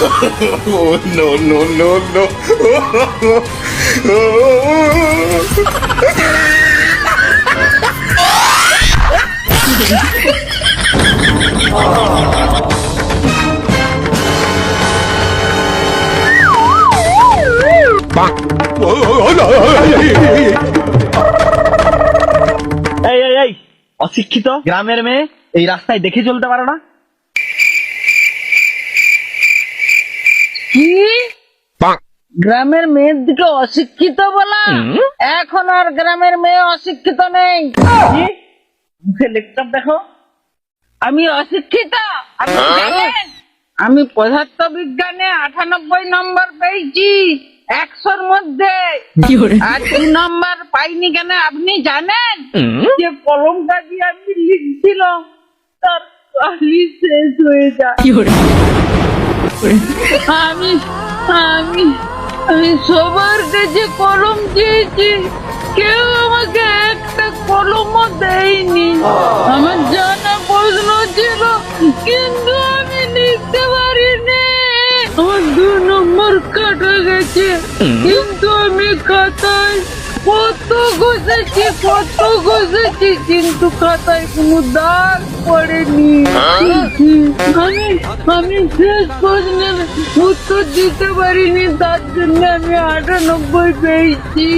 Oh, no, no, no, no. অশিক্ষিত গ্রামের মেয়ে এই রাস্তায় দেখে চলতে পারো না কি? গ্রামের মেয়ের দিকে অশিক্ষিত বলা? এখন আর গ্রামের মেয়ে অশিক্ষিত নেই। মুখে লেকচার দেখো। আমি অশিক্ষিত। আমি পদার্থ বিজ্ঞানে আটানব্বই নম্বর পেয়েছি। একশোর মধ্যে। আর দু নম্বর পাইনি কেন আপনি জানেন? যে কলমটা দিয়ে আমি লিখছিলাম তার কালি শেষ হয়ে যায়। আমি আমি আমি সবার কাছে কলম চেয়েছি কেউ আমাকে একটা কলমও দেয়নি। আমার জানা প্রশ্ন ছিল কিন্তু আমি লিখতে পারিনি। আমার দু নম্বর কাটা গেছে কিন্তু আমি খাতায় কত ঘষেছি কত ঘষেছি কিন্তু খাতায় কোনো দাগ পড়েনি। আমি আমি শেষ প্রশ্নের উত্তর দিতে পারিনি তার জন্য আমি আটানব্বই পেয়েছি।